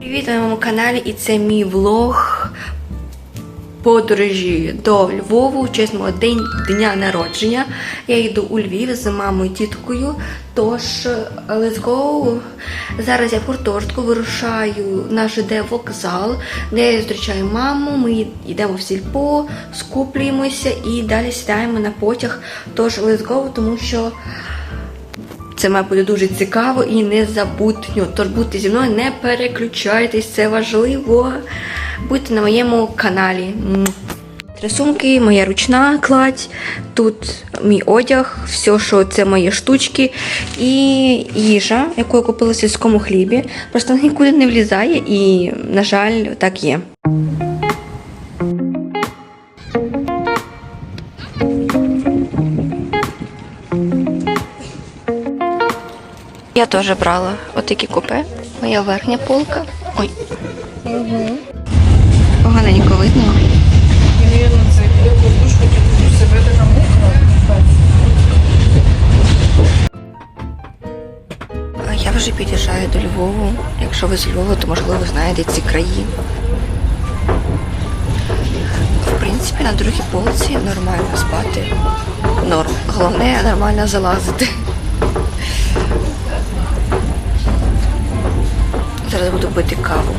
Привіт на моєму каналі, і це мій влог подорожі до Львову честь мого день дня народження. Я йду у Львів з мамою і тіткою. Тож, let's go. Зараз я в гуртожитку вирушаю на ЖД вокзал, де я зустрічаю маму. Ми йдемо в сільпо, скуплюємося і далі сідаємо на потяг. Тож let's go, тому що. Це має бути дуже цікаво і незабутньо. Тож будьте зі мною, не переключайтесь, це важливо. Будьте на моєму каналі. Три сумки, моя ручна кладь, тут мій одяг, все, що це мої штучки, і їжа, яку я купила в сільському хлібі. Просто нікуди не влізає, і, на жаль, так є. Теж брала отакі купе. Моя верхня полка. Ой. Поганенько видно. Я вже під'їжджаю до Львову. Якщо ви з Львова, то можливо знаєте ці краї. В принципі, на другій полці нормально спати. Норм. Головне нормально залазити. Зараз буду пити каву.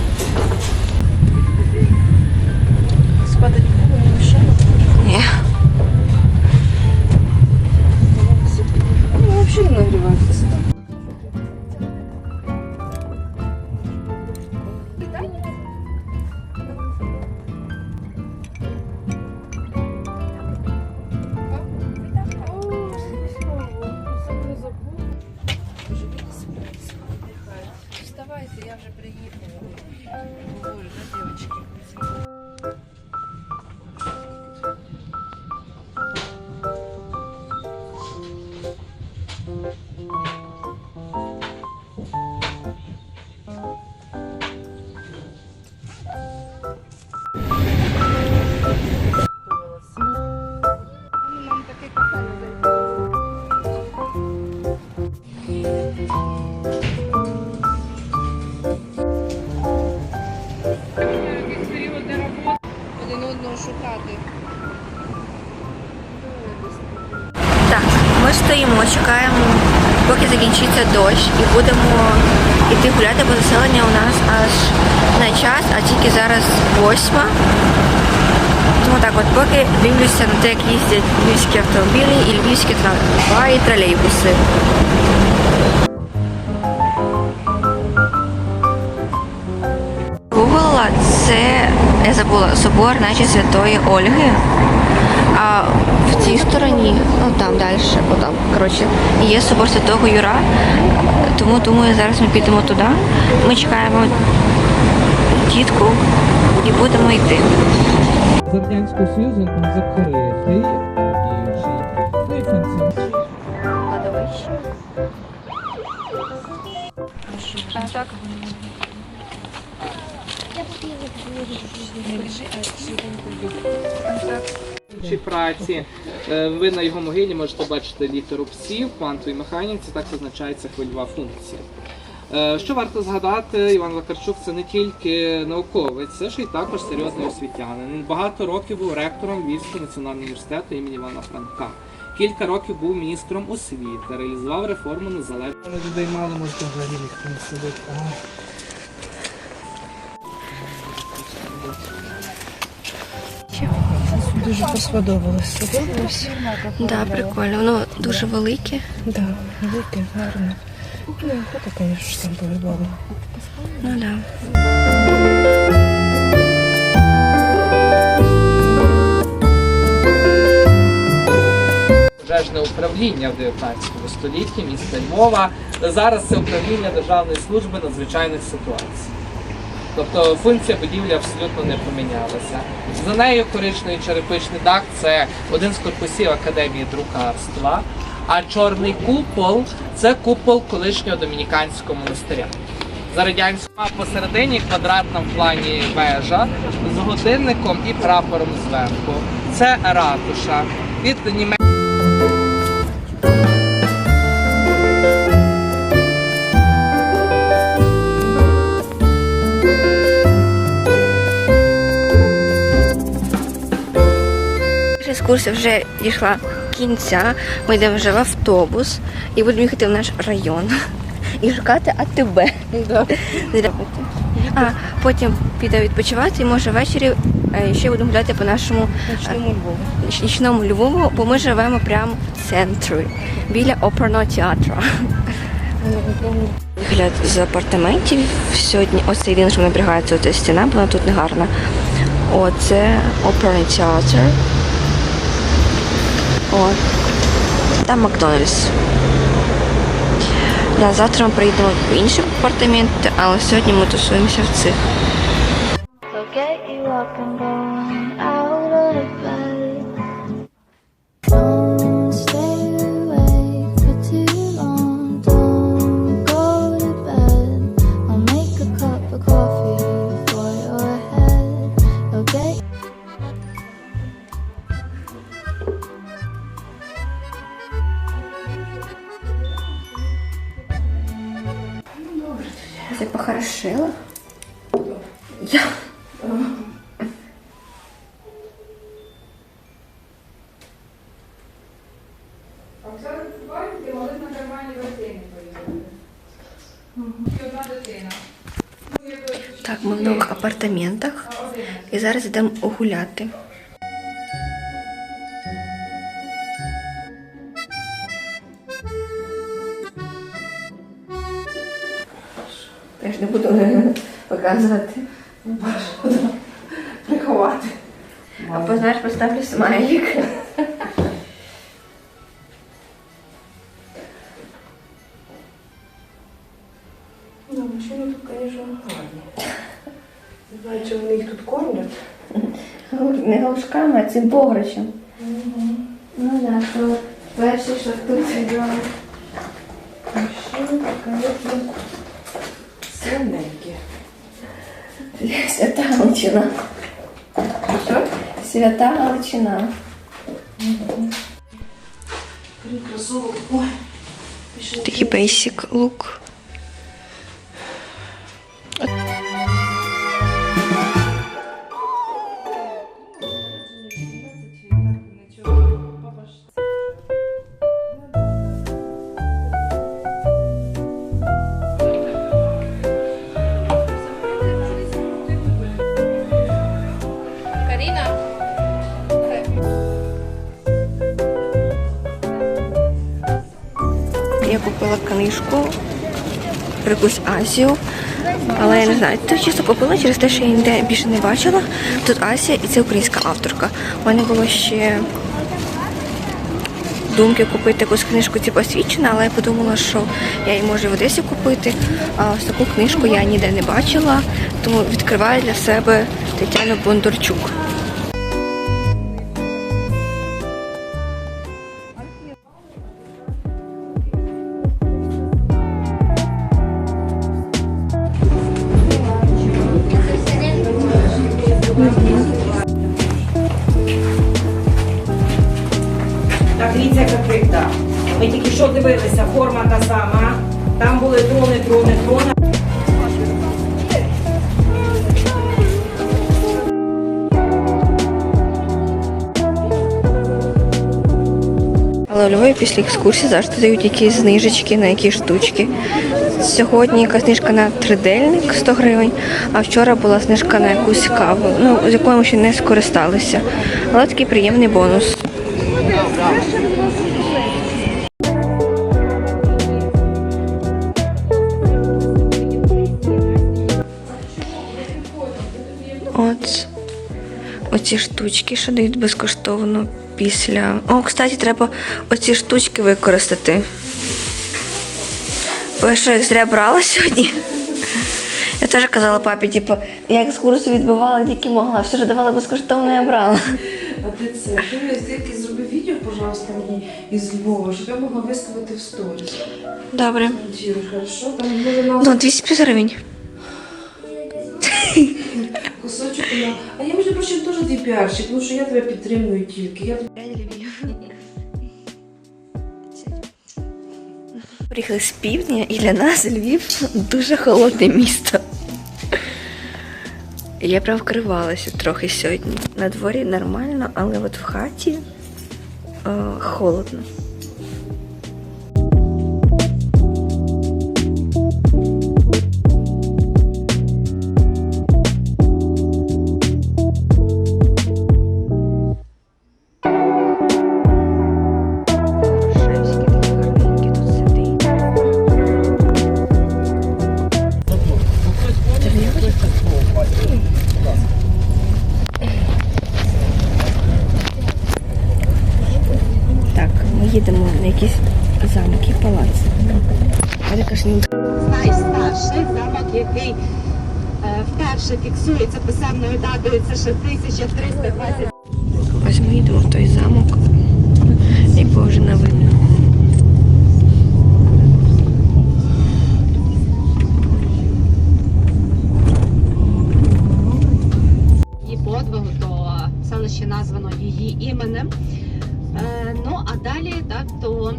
Ми стоїмо, чекаємо, поки закінчиться дощ, і будемо йти гуляти, бо заселення у нас аж на час, а тільки зараз восьма. Тому так от, поки дивлюся на те, як їздять львівські автомобілі і львівські трамваї тролейбуси. Гугла це, я забула, собор наче Святої Ольги. А в цій стороні, ну там далі, отам, коротше, є собор Святого Юра. Тому думаю, зараз ми підемо туди. Ми чекаємо тітку і будемо йти. З Радянського Союзу там закритий інший. Ну і функції. Кладовище. Так. Інші праці. Е, Ви на його могилі можете бачити літеру псі в квантовій механіці, так визначається хвильова функція. Е, Що варто згадати, Іван Вакарчук це не тільки науковець, це ж і також серйозний освітянин. Багато років був ректором Львівського національного університету імені Івана Франка. Кілька років був міністром освіти, реалізував реформу незалежної. Людей мало можна взагалі ніхто не сидить. Дуже сподобалось. Сподобалось? Да, прикольно. Воно дуже велике. Да, велике, гарне. Ну, охота, звісно, там по-любому. Ну да. пожежне управління в 19 столітті міста Львова. Зараз це управління Державної служби надзвичайних ситуацій. Тобто функція будівлі абсолютно не помінялася. За нею коричневий черепичний дах це один з корпусів Академії друкарства, а чорний купол це купол колишнього домініканського монастиря. За радянського посередині квадратна в плані вежа з годинником і прапором зверху. Це ратуша від німецького екскурсія вже дійшла кінця. Ми йдемо вже в автобус і будемо їхати в наш район і шукати АТБ. А потім піде відпочивати і може ввечері е, ще будемо гуляти по нашому Нічному Львову. нічному Львову, бо ми живемо прямо в центрі біля оперного театру. Вигляд з апартаментів сьогодні. Ось це єдине, що мене напрягається оця стіна, бо вона тут не гарна. Оце оперний театр. От. Там Макдональдс. Да, завтра ми приїдемо в інші апартаменти, але сьогодні ми тусуємося в цих. Так, ми в нових апартаментах і зараз йдемо гуляти. Я ж не буду показувати. приховати. Або знаєш, поставлю смайлик. цим пограчем. Ну так, то перше, що тут Машини, звісно, сильненькі. свята Галичина. Що? Свята Галичина. Крім кросовок. Ой, пішли. Такий basic лук. Азію. Але я не знаю, то чисто купила через те, що я ніде більше не бачила. Тут Азія і це українська авторка. У мене було ще думки купити якусь книжку типу освічена, але я подумала, що я її можу в Одесі купити. А ось таку книжку я ніде не бачила, тому відкриваю для себе Тетяну Бондарчук. Але Львові після екскурсії завжди дають якісь знижечки на якісь штучки. Сьогодні якась знижка на тридельник 100 гривень, а вчора була знижка на якусь каву, ну, з якою ми ще не скористалися. Але такий приємний бонус. От оці штучки, що дають безкоштовно після. О, кстати, треба оці штучки використати. Я що їх зря брала сьогодні. Я теж казала папі, типу, я екскурсію відбивала тільки могла, все ж давала безкоштовно, я брала. А ти це, ти тільки зроби відео, пожалуйста, мені із Львова, щоб я могла виставити в сторіс. Добре. Діли, хорошо? Там може нам Ну, 250 гривень. Кусочок. і А я, між прочим, теж твій піарщик, тому що я тебе підтримую тільки. Я Приїхали з півдня, і для нас Львів дуже холодне місто. Я прям вкривалася трохи сьогодні. На дворі нормально, але от в хаті е, холодно. Фіксується писемною датою, це ще 1320 ось ми їдемо в той замок, якого вже не видно. її подвигу, то селище названо її іменем. Е, ну а далі, так то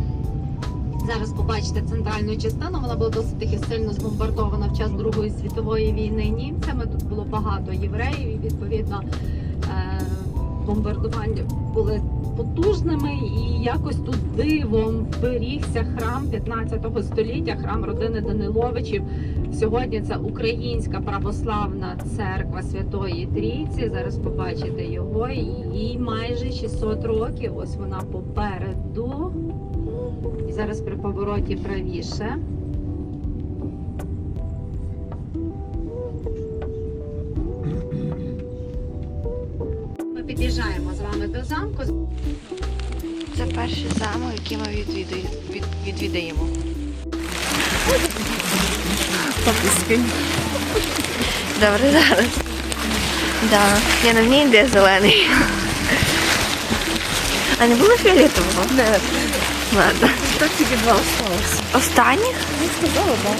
зараз побачите центральну частину. Вона була досить таки сильно збомбардована в час Другої світової війни німцями. Тут було багато євреїв, і відповідно е, бомбардування були потужними, і якось тут дивом зберігся храм 15 століття, храм родини Даниловичів. Сьогодні це Українська православна церква Святої Трійці. Зараз побачите його. Їй майже 600 років. Ось вона попереду. І зараз при повороті правіше. Вами до замку. Це перший замок, який ми відвідує- від- відвідаємо. Добре, зараз. Да. Я на мені йде зелений. А не було фіолетового? Не. Ладно. Так тільки два осталось. Останніх? Не сказала, так.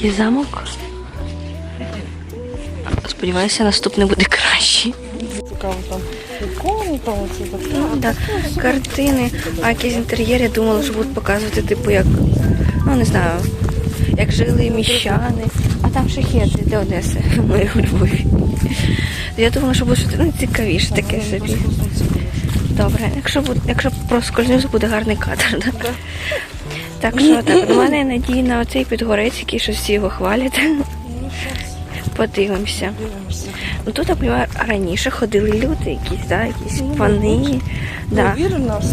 Такий замок. Сподіваюся, наступний буде кращий. Цікаво там ікони, оці так. Ну, да. Картини, а якісь інтер'єри, я думала, що будуть показувати, типу, як, ну не знаю, як жили міщани. А там шахети для Одеси, ми у Львові. Я думала, що буде щось ну, цікавіше таке собі. Добре, якщо буде, якщо проскользнусь, буде гарний кадр. Да? Так що так, у мене надії на оцей підгорець, який щось всі його хвалять. Подивимося. Ну тут наприклад, раніше ходили люди, якісь, да, якісь пани. Да. Ну,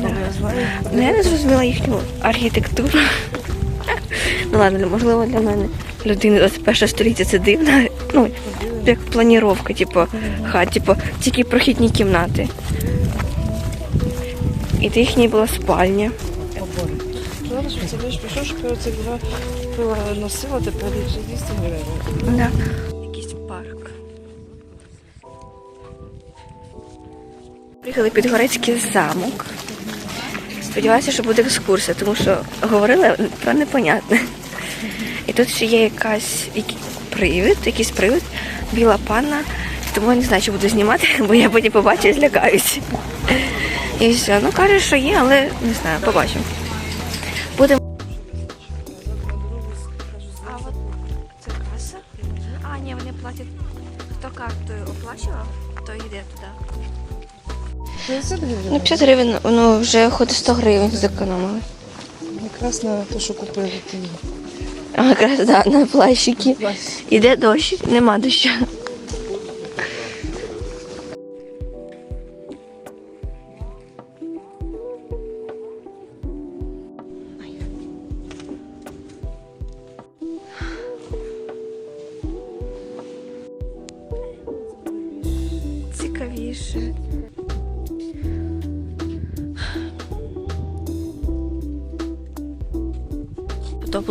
я. Ну, я не зрозуміла їхню архітектуру. Ну ладно, можливо, для мене людини 21 століття це дивно. Ну, як планіровка, типу, хат, типу, тільки прохідні кімнати. І це їхня була спальня. Зараз це лиш пішов, що це була носила, тепер вже 200 гривень. Да. Якийсь парк. Приїхали під Горецький замок. Сподіваюся, що буде екскурсія, тому що говорили про непонятне. І тут ще є якась який привид, якийсь привид, біла панна. Тому я не знаю, чи буду знімати, бо я потім побачу і злякаюсь. І все. Ну каже, що є, але не знаю, побачимо. Оплачував, то йде туди. 50 гривень. Ну, 50 гривень, ну вже хоч 100 гривень зекономили. Якраз на те, що купили ті. А якраз да, на плащики. Іде дощ, нема дощу.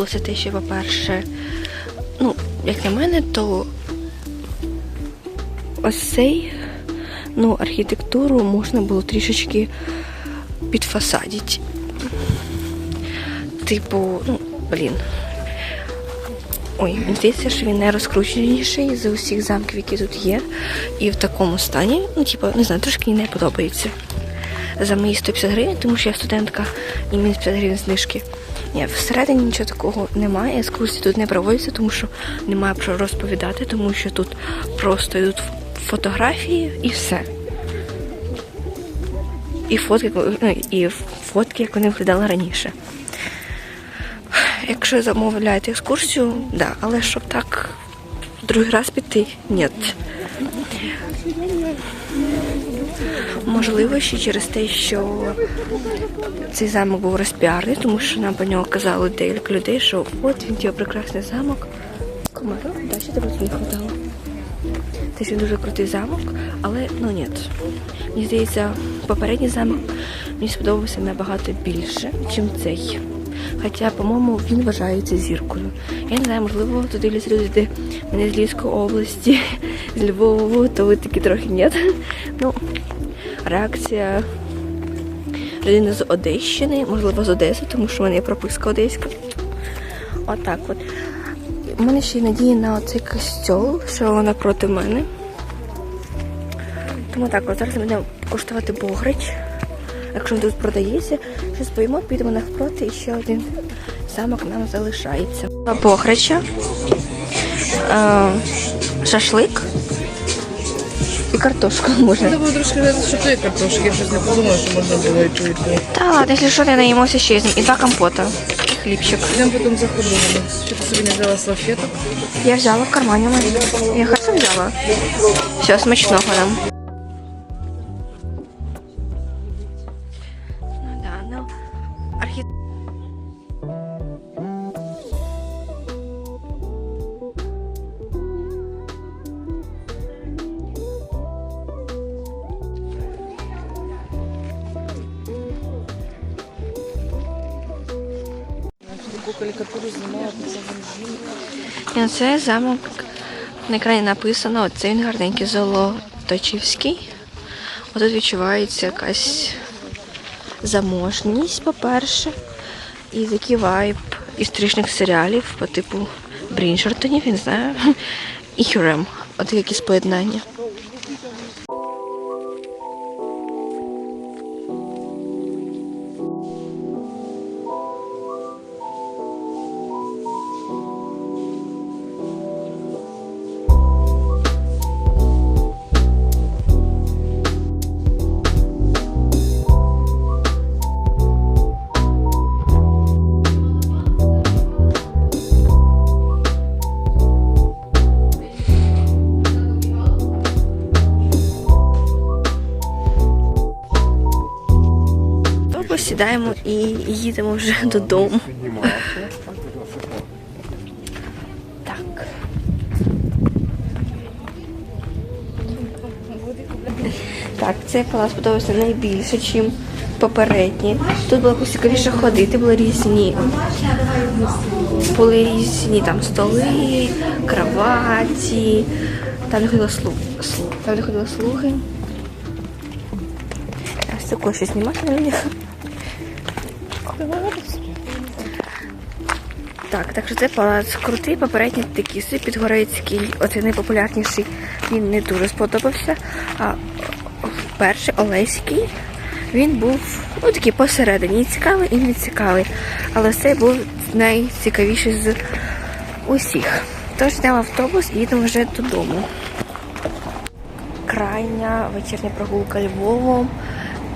Подобалося те, що, по-перше, ну, як на мене, то ось цей, ну, архітектуру можна було трішечки підфасадити. Типу, ну, блін. Ой, мені здається, що він найрозкрученіший з усіх замків, які тут є. І в такому стані, ну, типу, не знаю, трошки не подобається. За мої 150 гривень, тому що я студентка і мінус 50 гривень знижки. Ні, всередині нічого такого немає. Екскурсії тут не проводяться, тому що немає про розповідати, тому що тут просто йдуть фотографії і все. І фотки, ну, і фотки, як вони виглядали раніше. Якщо замовляєте екскурсію, да, але щоб так другий раз піти, ні. Можливо, ще через те, що цей замок був розпіарний, тому що нам по нього казали декілька людей, що от він типу, прекрасний замок. Комаров, да, ще тебе тут не хватало. Це ще дуже крутий замок, але ну ні. Мені здається, попередній замок мені сподобався набагато більше, ніж цей. Хоча, по-моєму, він вважається зіркою. Я не знаю, можливо, туди люди, мене з Львівської області, з Львову, то ви такі трохи ні. Ну, реакція людини з Одещини, можливо, з Одеси, тому що в мене є прописка одеська. Отак от. У мене ще є надія на оцей костьол, що напроти мене. Тому так, от зараз будемо коштувати Бограч. Якщо він тут продається, щось поїмо, підемо навпроти і ще один замок нам залишається. Бограча, е, шашлик і картошку можна. Треба було трошки взяти шашлик картошки, я щось не подумала, що можна було і чуєте. Та ладно, якщо що, не наїмося ще і два компота. І хлібчик. Йдемо потім за ходом. Що ти собі не взяла салфеток? Я взяла в кармані. Я хорошо взяла. Все, смачного нам. Це замок на екрані написано, оце він гарненький Золоточівський. Отут відчувається якась заможність, по-перше, і такий вайб історичних серіалів по типу Бріншертонів, я не знаю, і Хюрем. От якісь поєднання. І їдемо вже додому. Так. Так, цей палац подобався найбільше, ніж попередні. Тут було якось цікавіше ходити, були різні. Були різні там столи, кроваті. Там не ходили слуги. Там не ходили слуги. Це такое щось знімати на них. Так, так що це палац крутий, попередній такий собі підгорецький, оцей найпопулярніший, він не дуже сподобався. А перший Олеський, він був ну, такий посередині, і цікавий, і не цікавий. Але цей був найцікавіший з усіх. Тож йдемо в автобус і їдемо вже додому. крайня вечірня прогулка Львовом.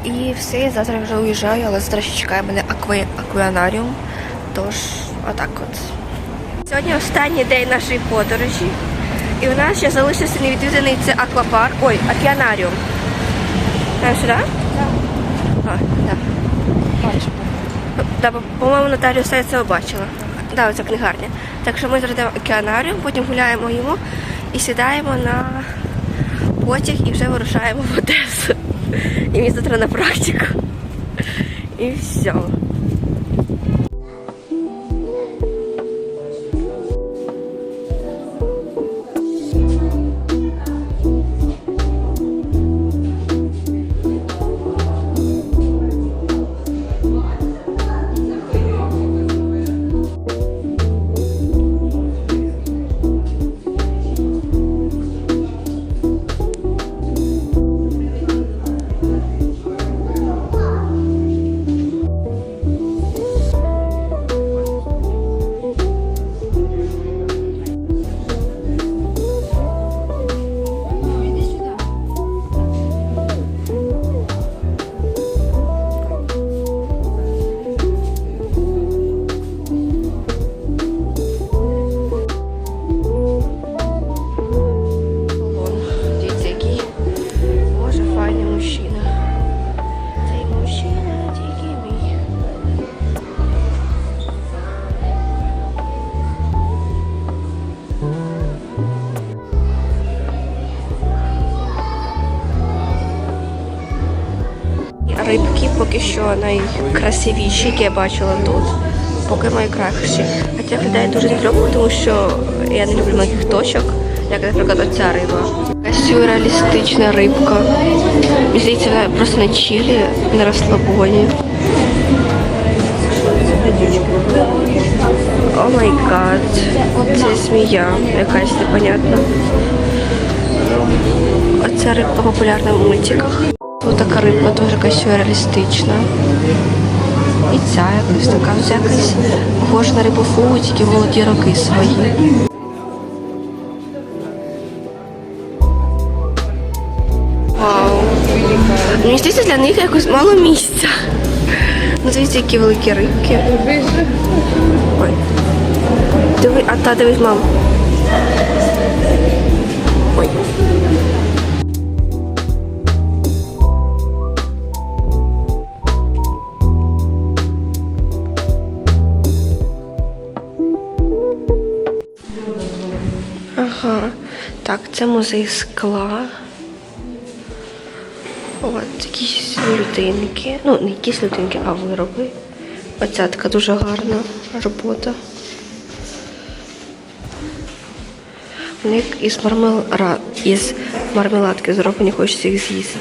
І все, завтра вже уїжджаю, але завтра ще чекає мене акве... аквіанаріум. Тож, отак от. Сьогодні останній день нашої подорожі. І у нас ще залишився невідвіданий це аквапарк. Ой, океанаріум. Там сюди? Так. Да, по- по-моєму, Наталія все це бачила. Да, це книгарня. Так що ми зараз йдемо в океанаріум, потім гуляємо йому і сідаємо на потяг і вже вирушаємо в Одесу. І мені завтра на практику. І все. Поки що найкрасивіші, які я бачила тут. Поки найкращі. Хоча виглядає дуже стрьомно, тому що я не люблю маленьких точок, як, наприклад, оця риба. Якась сюрреалістична рибка. Мені здається, вона просто на чилі, на розслабоні. О май гад. Це змія якась непонятна. Оця рибка популярна в мультиках. Тут така рибка теж якась сюрреалістична. І ця якась така, це якась похожа на рибу фугу, тільки молоді роки свої. Вау. Мені здається, для них якось мало місця. Ну, дивіться, які великі рибки. Ой. Диви, а та дивись, мам. Ой. Так, це музей скла. От якісь людинки. Ну, не якісь людинки, а вироби. Оця така дуже гарна робота. Із, мармелра... із мармеладки зроблені, хочеться їх з'їсти.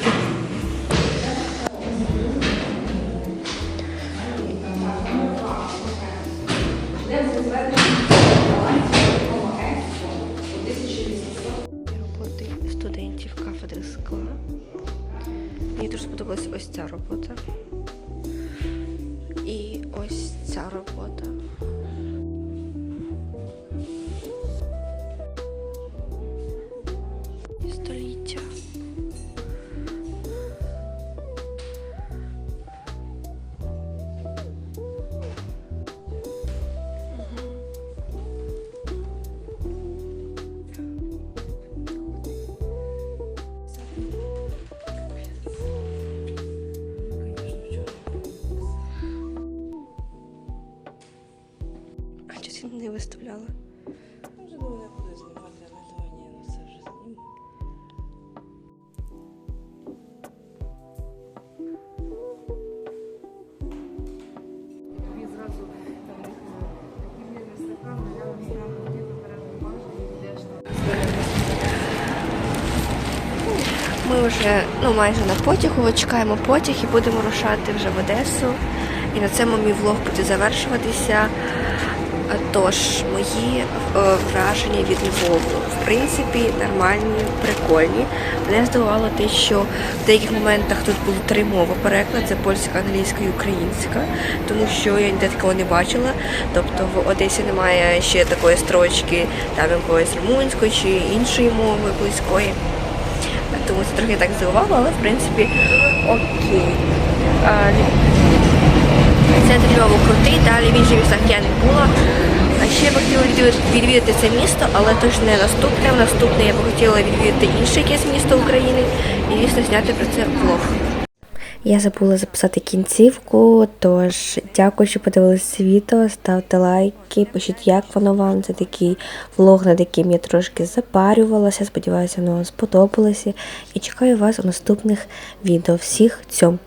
Виставляла? Вже ну, не буду знімати, але то ні, ну це вже зніму. Тобі зразу там такий стакан, рядом стакан, ти вибереш бумажку і йдеш Ми вже ну майже на потягу, чекаємо потяг і будемо рушати вже в Одесу. І на цьому мій влог буде завершуватися. Тож, мої е, враження від Львову, в принципі, нормальні, прикольні. Мене здивувало те, що в деяких моментах тут було три мови переклад, це польська, англійська і українська, тому що я ніде такого не бачила. Тобто в Одесі немає ще такої строчки, там якоїсь румунської чи іншої мови близької. Тому це трохи так здивувало, але в принципі окей. А, Центр Львова крутий, далі в інших містах я не була. Ще би хотіла відвідати, це місто, але то ж не наступне. В Наступне я би хотіла відвідати інше якесь місто України і, звісно, зняти про це влог. Я забула записати кінцівку, тож дякую, що подивилися відео. Ставте лайки, пишіть, як воно вам. Це такий влог, над яким я трошки запарювалася. Сподіваюся, воно вам сподобалося. І чекаю вас у наступних відео. Всіх цьом!